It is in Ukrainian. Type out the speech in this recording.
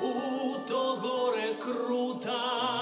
у того рекрута.